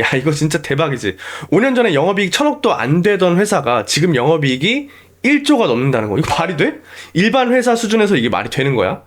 야, 이거 진짜 대박이지. 5년 전에 영업이익 천억도 안 되던 회사가 지금 영업이익이 1조가 넘는다는 거. 이거 말이 돼? 일반 회사 수준에서 이게 말이 되는 거야?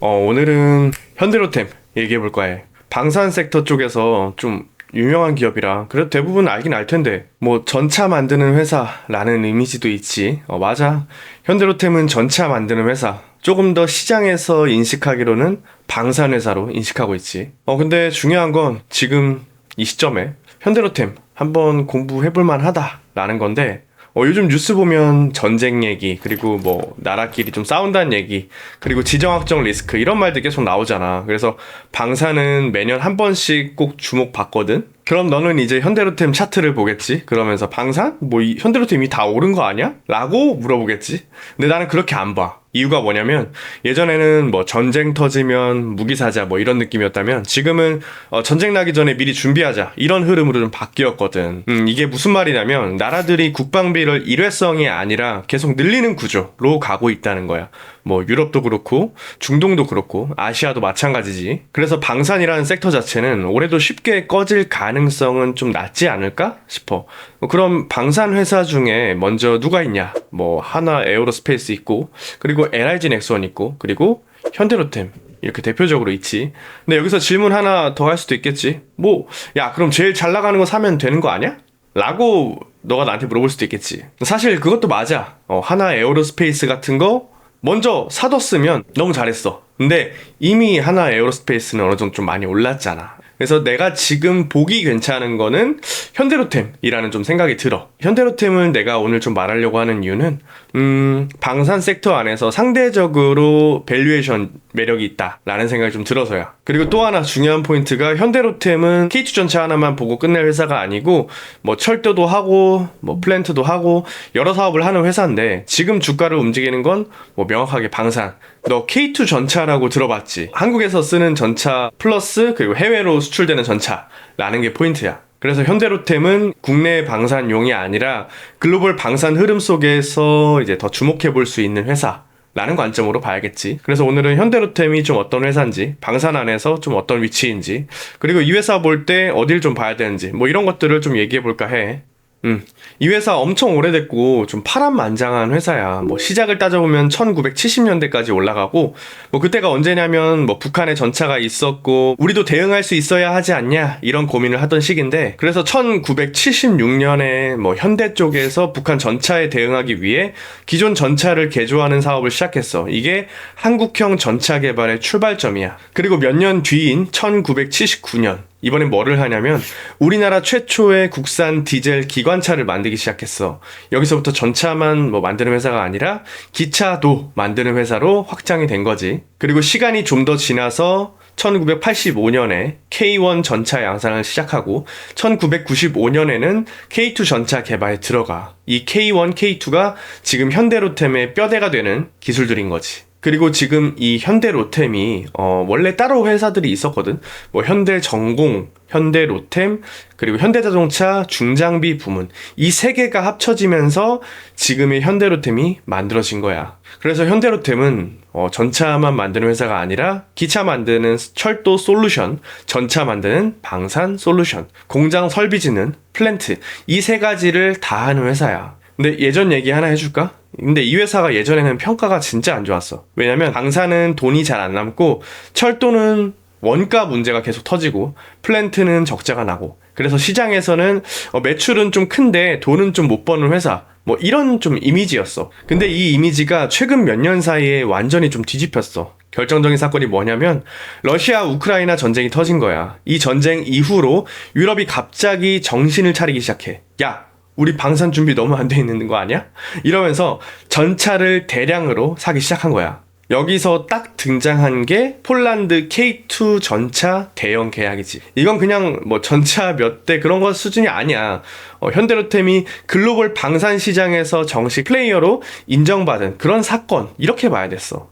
어, 오늘은 현대로템 얘기해 볼 거예요. 방산 섹터 쪽에서 좀 유명한 기업이라 그래도 대부분 알긴 알 텐데 뭐 전차 만드는 회사라는 이미지도 있지. 어, 맞아. 현대로템은 전차 만드는 회사. 조금 더 시장에서 인식하기로는 방산 회사로 인식하고 있지. 어 근데 중요한 건 지금 이 시점에 현대로템 한번 공부해 볼 만하다라는 건데 어, 요즘 뉴스 보면 전쟁 얘기, 그리고 뭐, 나라끼리 좀 싸운다는 얘기, 그리고 지정학적 리스크, 이런 말들 계속 나오잖아. 그래서 방사는 매년 한 번씩 꼭 주목받거든? 그럼 너는 이제 현대로템 차트를 보겠지? 그러면서 방산? 뭐, 이 현대로템이 다 오른 거 아니야? 라고 물어보겠지? 근데 나는 그렇게 안 봐. 이유가 뭐냐면 예전에는 뭐 전쟁 터지면 무기 사자 뭐 이런 느낌이었다면 지금은 어 전쟁 나기 전에 미리 준비하자 이런 흐름으로 좀 바뀌었거든. 음 이게 무슨 말이냐면 나라들이 국방비를 일회성이 아니라 계속 늘리는 구조로 가고 있다는 거야. 뭐 유럽도 그렇고 중동도 그렇고 아시아도 마찬가지지. 그래서 방산이라는 섹터 자체는 올해도 쉽게 꺼질 가능성은 좀 낮지 않을까 싶어. 그럼 방산 회사 중에 먼저 누가 있냐? 뭐 하나 에어로스페이스 있고 그리고 LIG 넥스원 있고 그리고 현대로템 이렇게 대표적으로 있지. 근데 여기서 질문 하나 더 할 수도 있겠지. 뭐, 야, 그럼 제일 잘 나가는 거 사면 되는 거 아니야? 라고 너가 나한테 물어볼 수도 있겠지. 사실 그것도 맞아. 어, 하나 에어로스페이스 같은 거 먼저 사뒀으면 너무 잘했어. 근데 이미 하나 에어로스페이스는 어느 정도 좀 많이 올랐잖아. 그래서 내가 지금 보기 괜찮은 거는 현대로템이라는 좀 생각이 들어. 현대로템을 내가 오늘 좀 말하려고 하는 이유는 음, 방산 섹터 안에서 상대적으로 밸류에이션 매력이 있다라는 생각이 좀 들어서야. 그리고 또 하나 중요한 포인트가 현대로템은 K2 전체 하나만 보고 끝낼 회사가 아니고 뭐 철도도 하고 뭐 플랜트도 하고 여러 사업을 하는 회사인데 지금 주가를 움직이는 건 뭐 명확하게 방산. 너 K2 전차라고 들어봤지? 한국에서 쓰는 전차 플러스 그리고 해외로 수출되는 전차라는 게 포인트야. 그래서 현대로템은 국내 방산용이 아니라 글로벌 방산 흐름 속에서 이제 더 주목해 볼 수 있는 회사. 라는 관점으로 봐야겠지. 그래서 오늘은 현대로템이 좀 어떤 회사인지, 방산 안에서 좀 어떤 위치인지, 그리고 이 회사 볼 때 어딜 좀 봐야 되는지, 뭐 이런 것들을 좀 얘기해 볼까 해. 음. 이 회사 엄청 오래됐고 좀 파란만장한 회사야. 뭐 시작을 따져보면 1970년대까지 올라가고 뭐 그때가 언제냐면 뭐 북한에 전차가 있었고 우리도 대응할 수 있어야 하지 않냐 이런 고민을 하던 시기인데 그래서 1976년에 뭐 현대 쪽에서 북한 전차에 대응하기 위해 기존 전차를 개조하는 사업을 시작했어. 이게 한국형 전차 개발의 출발점이야. 그리고 몇 년 뒤인 1979년 이번엔 뭐를 하냐면 우리나라 최초의 국산 디젤 기관차를 만들기 시작했어. 여기서부터 전차만 뭐 만드는 회사가 아니라 기차도 만드는 회사로 확장이 된 거지. 그리고 시간이 좀 더 지나서 1985년에 K1 전차 양산을 시작하고 1995년에는 K2 전차 개발에 들어가. 이 K1, K2가 지금 현대로템의 뼈대가 되는 기술들인 거지. 그리고 지금 이 현대 로템이 어 원래 따로 회사들이 있었거든. 뭐 현대 전공, 현대 로템, 그리고 현대자동차 중장비 부문 이 세 개가 합쳐지면서 지금의 현대 로템이 만들어진 거야. 그래서 현대 로템은 어 전차만 만드는 회사가 아니라 기차 만드는 철도 솔루션, 전차 만드는 방산 솔루션, 공장 설비 짓는 플랜트 이 세 가지를 다 하는 회사야. 근데 예전 얘기 하나 해줄까? 근데 이 회사가 예전에는 평가가 진짜 안 좋았어. 왜냐면 방사는 돈이 잘 안 남고 철도는 원가 문제가 계속 터지고 플랜트는 적자가 나고 그래서 시장에서는 어, 매출은 좀 큰데 돈은 좀 못 버는 회사 뭐 이런 좀 이미지였어. 근데 이 이미지가 최근 몇 년 사이에 완전히 좀 뒤집혔어. 결정적인 사건이 뭐냐면 러시아 우크라이나 전쟁이 터진 거야. 이 전쟁 이후로 유럽이 갑자기 정신을 차리기 시작해. 야, 우리 방산 준비 너무 안 돼 있는 거 아니야? 이러면서 전차를 대량으로 사기 시작한 거야. 여기서 딱 등장한 게 폴란드 K2 전차 대형 계약이지. 이건 그냥 뭐 전차 몇 대 그런 거 수준이 아니야. 어, 현대로템이 글로벌 방산 시장에서 정식 플레이어로 인정받은 그런 사건 이렇게 봐야 됐어.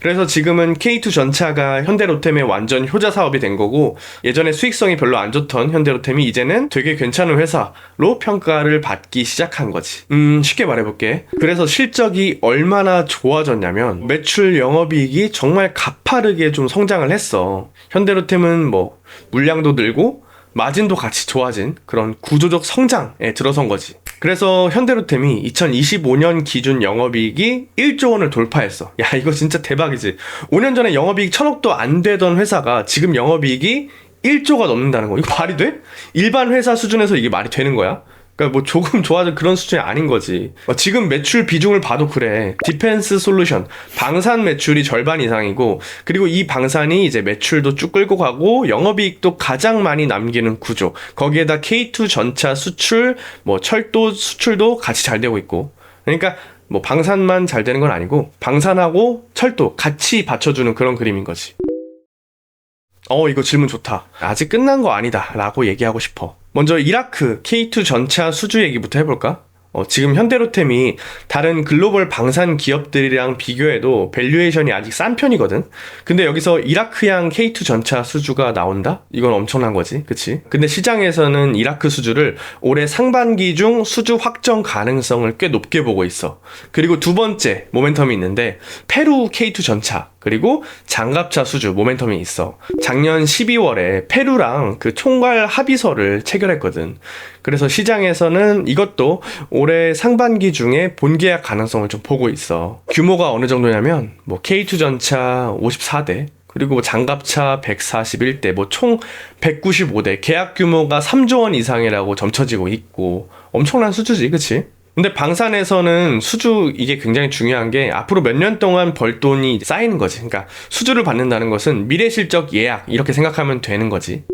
그래서 지금은 K2 전차가 현대로템의 완전 효자 사업이 된 거고 예전에 수익성이 별로 안 좋던 현대로템이 이제는 되게 괜찮은 회사로 평가를 받기 시작한 거지. 음, 쉽게 말해볼게. 그래서 실적이 얼마나 좋아졌냐면 매출 영업이익이 정말 가파르게 좀 성장을 했어. 현대로템은 뭐 물량도 늘고 마진도 같이 좋아진 그런 구조적 성장에 들어선 거지. 그래서 현대로템이 2025년 기준 영업이익이 1조 원을 돌파했어. 야, 이거 진짜 대박이지. 5년 전에 영업이익 천억도 안 되던 회사가 지금 영업이익이 1조가 넘는다는 거. 이거 말이 돼? 일반 회사 수준에서 이게 말이 되는 거야? 그러니까 뭐 조금 좋아진 그런 수준이 아닌 거지. 어, 지금 매출 비중을 봐도 그래. 디펜스 솔루션 방산 매출이 절반 이상이고 그리고 이 방산이 이제 매출도 쭉 끌고 가고 영업이익도 가장 많이 남기는 구조. 거기에다 K2 전차 수출, 뭐 철도 수출도 같이 잘 되고 있고. 그러니까 뭐 방산만 잘 되는 건 아니고 방산하고 철도 같이 받쳐주는 그런 그림인 거지. 어, 이거 질문 좋다. 아직 끝난 거 아니다. 라고 얘기하고 싶어. 먼저 이라크 K2 전차 수주 얘기부터 해볼까? 어, 지금 현대로템이 다른 글로벌 방산 기업들이랑 비교해도 밸류에이션이 아직 싼 편이거든. 근데 여기서 이라크양 K2 전차 수주가 나온다? 이건 엄청난 거지. 그치? 근데 시장에서는 이라크 수주를 올해 상반기 중 수주 확정 가능성을 꽤 높게 보고 있어. 그리고 두 번째 모멘텀이 있는데 페루 K2 전차 그리고 장갑차 수주 모멘텀이 있어. 작년 12월에 페루랑 그 총괄 합의서를 체결했거든. 그래서 시장에서는 이것도 올해 상반기 중에 본계약 가능성을 좀 보고 있어. 규모가 어느 정도냐면 뭐 K2 전차 54대 그리고 뭐 장갑차 141대, 뭐 총 195대, 계약 규모가 3조 원 이상이라고 점쳐지고 있고 엄청난 수주지, 그치? 근데 방산에서는 수주 이게 굉장히 중요한 게 앞으로 몇 년 동안 벌 돈이 쌓이는 거지. 그러니까 수주를 받는다는 것은 미래 실적 예약 이렇게 생각하면 되는 거지.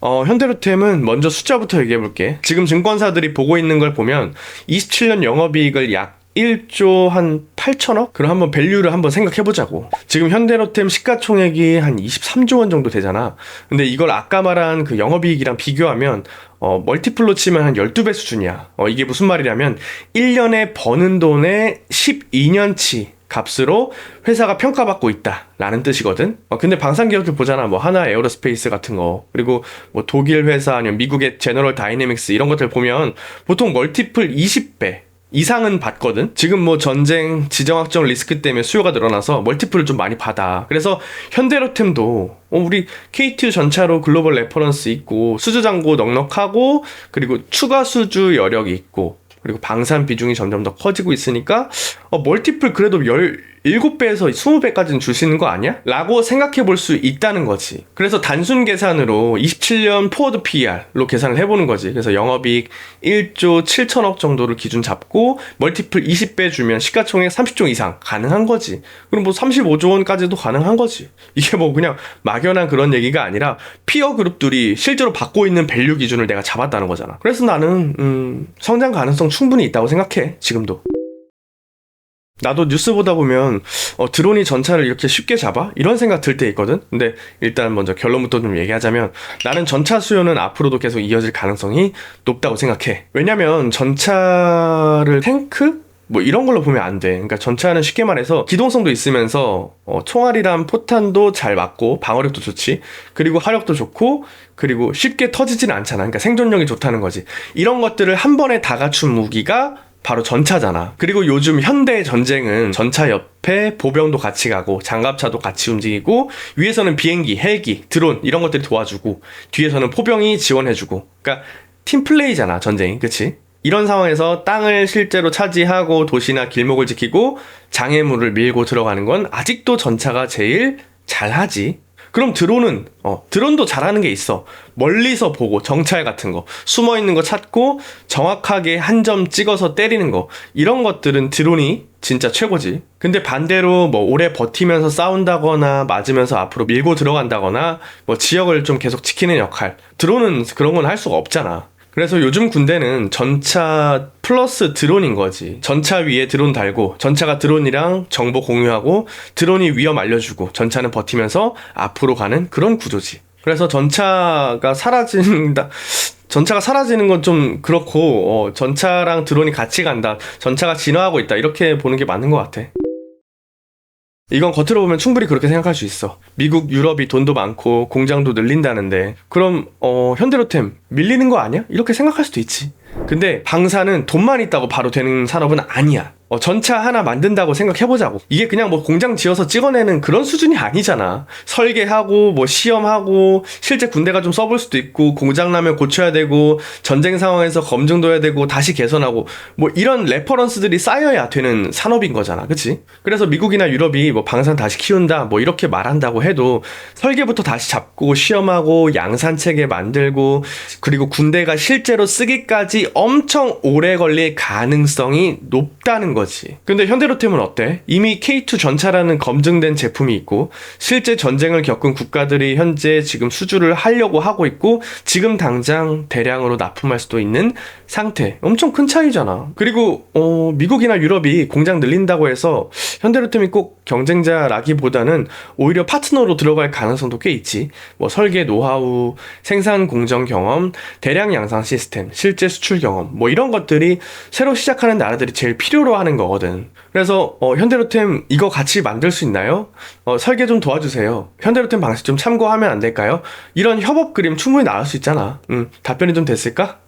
어, 현대로템은 먼저 숫자부터 얘기해 볼게. 지금 증권사들이 보고 있는 걸 보면 27년 영업이익을 약 1조 한 8천억? 그럼 한번 밸류를 한번 생각해 보자고. 지금 현대로템 시가총액이 한 23조 원 정도 되잖아. 근데 이걸 아까 말한 그 영업이익이랑 비교하면 어, 멀티플로 치면 한 12배 수준이야. 어, 이게 무슨 말이냐면 1년에 버는 돈의 12년치 값으로 회사가 평가받고 있다라는 뜻이거든. 어, 근데 방산 기업들 보잖아. 뭐 하나 에어로스페이스 같은 거 그리고 뭐 독일 회사 아니면 미국의 제너럴 다이내믹스 이런 것들 보면 보통 멀티플 20배 이상은 받거든. 지금 뭐 전쟁, 지정학적 리스크 때문에 수요가 늘어나서 멀티플을 좀 많이 받아. 그래서 현대로템도 어, 우리 K2 전차로 글로벌 레퍼런스 있고 수주 잔고 넉넉하고 그리고 추가 수주 여력이 있고 그리고 방산 비중이 점점 더 커지고 있으니까 어, 멀티플 그래도 17배에서 20배까지는 줄 수 있는 거 아니야? 라고 생각해 볼 수 있다는 거지. 그래서 단순 계산으로 27년 포워드 PER로 계산을 해보는 거지. 그래서 영업이익 1조 7천억 정도를 기준 잡고 멀티플 20배 주면 시가총액 30조 이상 가능한 거지. 그럼 뭐 35조 원까지도 가능한 거지. 이게 뭐 그냥 막연한 그런 얘기가 아니라 피어 그룹들이 실제로 받고 있는 밸류 기준을 내가 잡았다는 거잖아. 그래서 나는 음, 성장 가능성 충분히 있다고 생각해. 지금도. 나도 뉴스 보다 보면 어, 드론이 전차를 이렇게 쉽게 잡아? 이런 생각 들 때 있거든. 근데 일단 먼저 결론부터 좀 얘기하자면 나는 전차 수요는 앞으로도 계속 이어질 가능성이 높다고 생각해. 왜냐면 전차를 탱크 뭐 이런 걸로 보면 안 돼. 그러니까 전차는 쉽게 말해서 기동성도 있으면서 어, 총알이랑 포탄도 잘 맞고 방어력도 좋지. 그리고 화력도 좋고 그리고 쉽게 터지지는 않잖아. 그러니까 생존력이 좋다는 거지. 이런 것들을 한 번에 다 갖춘 무기가 바로 전차잖아. 그리고 요즘 현대 전쟁은 전차 옆에 보병도 같이 가고 장갑차도 같이 움직이고 위에서는 비행기, 헬기, 드론 이런 것들이 도와주고 뒤에서는 포병이 지원해주고. 그러니까 팀 플레이잖아 전쟁이, 그치? 이런 상황에서 땅을 실제로 차지하고 도시나 길목을 지키고 장애물을 밀고 들어가는 건 아직도 전차가 제일 잘하지. 그럼 드론은 어 드론도 잘하는 게 있어. 멀리서 보고 정찰 같은 거. 숨어 있는 거 찾고 정확하게 한 점 찍어서 때리는 거. 이런 것들은 드론이 진짜 최고지. 근데 반대로 뭐 오래 버티면서 싸운다거나 맞으면서 앞으로 밀고 들어간다거나 뭐 지역을 좀 계속 지키는 역할. 드론은 그런 건 할 수가 없잖아 그래서 요즘 군대는 전차 플러스 드론인 거지. 전차 위에 드론 달고, 전차가 드론이랑 정보 공유하고, 드론이 위험 알려주고, 전차는 버티면서 앞으로 가는 그런 구조지. 그래서 전차가 사라진다. 전차가 사라지는 건 좀 그렇고, 어, 전차랑 드론이 같이 간다. 전차가 진화하고 있다. 이렇게 보는 게 맞는 것 같아. 이건 겉으로 보면 충분히 그렇게 생각할 수 있어. 미국, 유럽이 돈도 많고 공장도 늘린다는데 그럼 어, 현대로템 밀리는 거 아니야? 이렇게 생각할 수도 있지. 근데 방사는 돈만 있다고 바로 되는 산업은 아니야. 어, 전차 하나 만든다고 생각해보자고. 이게 그냥 뭐 공장 지어서 찍어내는 그런 수준이 아니잖아. 설계하고, 뭐 시험하고, 실제 군대가 좀 써볼 수도 있고, 공장 나면 고쳐야 되고, 전쟁 상황에서 검증도 해야 되고, 다시 개선하고, 뭐 이런 레퍼런스들이 쌓여야 되는 산업인 거잖아. 그치? 그래서 미국이나 유럽이 뭐 방산 다시 키운다, 뭐 이렇게 말한다고 해도, 설계부터 다시 잡고, 시험하고, 양산 체계 만들고, 그리고 군대가 실제로 쓰기까지 엄청 오래 걸릴 가능성이 높다는 거지. 근데 현대로템은 어때? 이미 K2 전차라는 검증된 제품이 있고 실제 전쟁을 겪은 국가들이 현재 지금 수주를 하려고 하고 있고 지금 당장 대량으로 납품할 수도 있는 상태. 엄청 큰 차이잖아. 그리고 어, 미국이나 유럽이 공장 늘린다고 해서 현대로템이 꼭 경쟁자라기보다는 오히려 파트너로 들어갈 가능성도 꽤 있지. 뭐 설계 노하우, 생산 공정 경험, 대량 양산 시스템, 실제 수출 경험, 뭐 이런 것들이 새로 시작하는 나라들이 제일 필요로 하는 거거든. 그래서 어, 현대로템 이거 같이 만들 수 있나요? 어, 설계 좀 도와주세요. 현대로템 방식 좀 참고하면 안 될까요? 이런 협업 그림 충분히 나올 수 있잖아. 음, 답변이 좀 됐을까?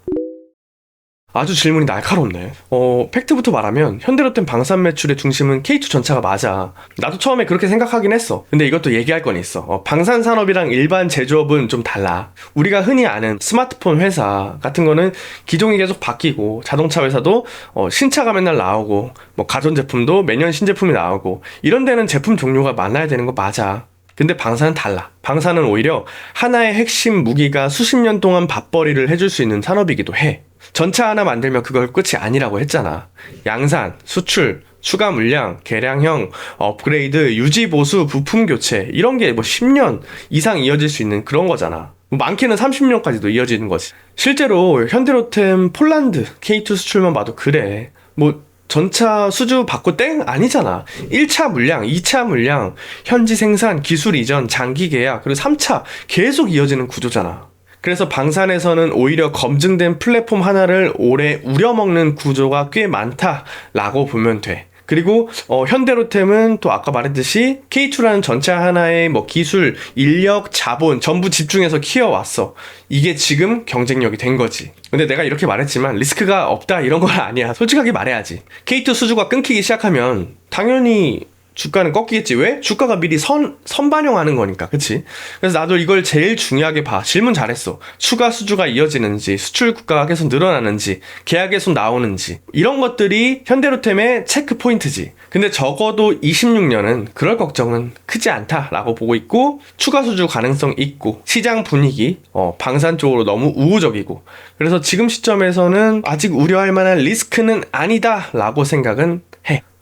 아주 질문이 날카롭네. 어, 팩트부터 말하면 현대로템 방산 매출의 중심은 K2 전차가 맞아. 나도 처음에 그렇게 생각하긴 했어. 근데 이것도 얘기할 건 있어. 어, 방산 산업이랑 일반 제조업은 좀 달라. 우리가 흔히 아는 스마트폰 회사 같은 거는 기종이 계속 바뀌고 자동차 회사도 어, 신차가 맨날 나오고 뭐 가전제품도 매년 신제품이 나오고 이런 데는 제품 종류가 많아야 되는 거 맞아. 근데 방사는 달라. 방사는 오히려 하나의 핵심 무기가 수십 년 동안 밥벌이를 해줄 수 있는 산업이기도 해. 전차 하나 만들면 그걸 끝이 아니라고 했잖아. 양산, 수출, 추가 물량, 개량형, 업그레이드, 유지 보수, 부품 교체 이런 게 뭐 10년 이상 이어질 수 있는 그런 거잖아. 뭐 많게는 30년까지도 이어지는 거지. 실제로 현대로템 폴란드 K2 수출만 봐도 그래. 뭐 전차 수주 받고 땡? 아니잖아. 1차 물량, 2차 물량, 현지 생산, 기술 이전, 장기 계약, 그리고 3차 계속 이어지는 구조잖아. 그래서 방산에서는 오히려 검증된 플랫폼 하나를 오래 우려먹는 구조가 꽤 많다라고 보면 돼. 그리고 어, 현대로템은 또 아까 말했듯이 K2라는 전차 하나의 뭐 기술, 인력, 자본 전부 집중해서 키워왔어. 이게 지금 경쟁력이 된 거지. 근데 내가 이렇게 말했지만 리스크가 없다 이런 건 아니야. 솔직하게 말해야지. K2 수주가 끊기기 시작하면 당연히 주가는 꺾이겠지. 왜? 주가가 미리 선, 선반영하는 거니까. 그치? 그래서 나도 이걸 제일 중요하게 봐. 질문 잘했어. 추가 수주가 이어지는지, 수출 국가가 계속 늘어나는지, 계약 계속 나오는지. 이런 것들이 현대로템의 체크 포인트지. 근데 적어도 26년은 그럴 걱정은 크지 않다라고 보고 있고, 추가 수주 가능성 있고, 시장 분위기, 어, 방산 쪽으로 너무 우호적이고. 그래서 지금 시점에서는 아직 우려할 만한 리스크는 아니다라고 생각은 해.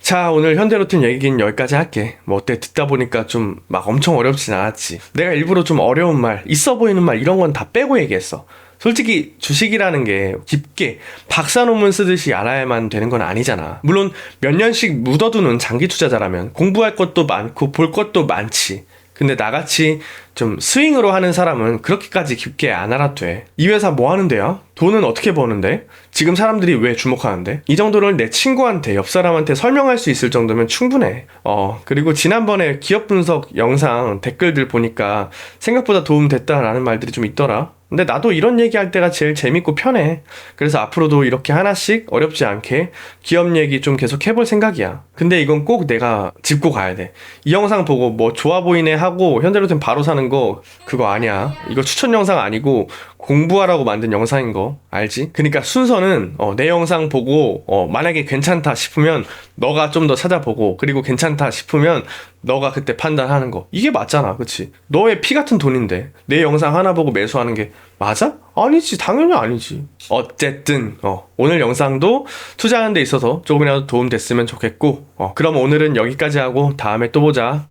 자, 오늘 현대로템 얘기는 여기까지 할게. 뭐 어때? 듣다 보니까 좀 막 엄청 어렵진 않았지. 내가 일부러 좀 어려운 말, 있어 보이는 말 이런 건 다 빼고 얘기했어. 솔직히 주식이라는 게 깊게 박사 논문 쓰듯이 알아야만 되는 건 아니잖아. 물론 몇 년씩 묻어두는 장기 투자자라면 공부할 것도 많고 볼 것도 많지. 근데 나같이 좀 스윙으로 하는 사람은 그렇게까지 깊게 안 알아도 돼. 이 회사 뭐 하는데요? 돈은 어떻게 버는데? 지금 사람들이 왜 주목하는데? 이 정도를 내 친구한테, 옆 사람한테 설명할 수 있을 정도면 충분해. 어, 그리고 지난번에 기업 분석 영상 댓글들 보니까 생각보다 도움 됐다라는 말들이 좀 있더라. 근데 나도 이런 얘기할 때가 제일 재밌고 편해. 그래서 앞으로도 이렇게 하나씩 어렵지 않게 기업 얘기 좀 계속 해볼 생각이야. 근데 이건 꼭 내가 짚고 가야 돼. 이 영상 보고 뭐 좋아 보이네 하고 현대로템 바로 사는 거 그거 아니야. 이거 추천 영상 아니고 공부하라고 만든 영상인 거 알지? 그러니까 순서는 어, 내 영상 보고 어, 만약에 괜찮다 싶으면 너가 좀 더 찾아보고 그리고 괜찮다 싶으면 너가 그때 판단하는 거 이게 맞잖아 그치? 너의 피 같은 돈인데 내 영상 하나 보고 매수하는 게 맞아? 아니지 당연히 아니지 어쨌든 어, 오늘 영상도 투자하는 데 있어서 조금이라도 도움 됐으면 좋겠고 어, 그럼 오늘은 여기까지 하고 다음에 또 보자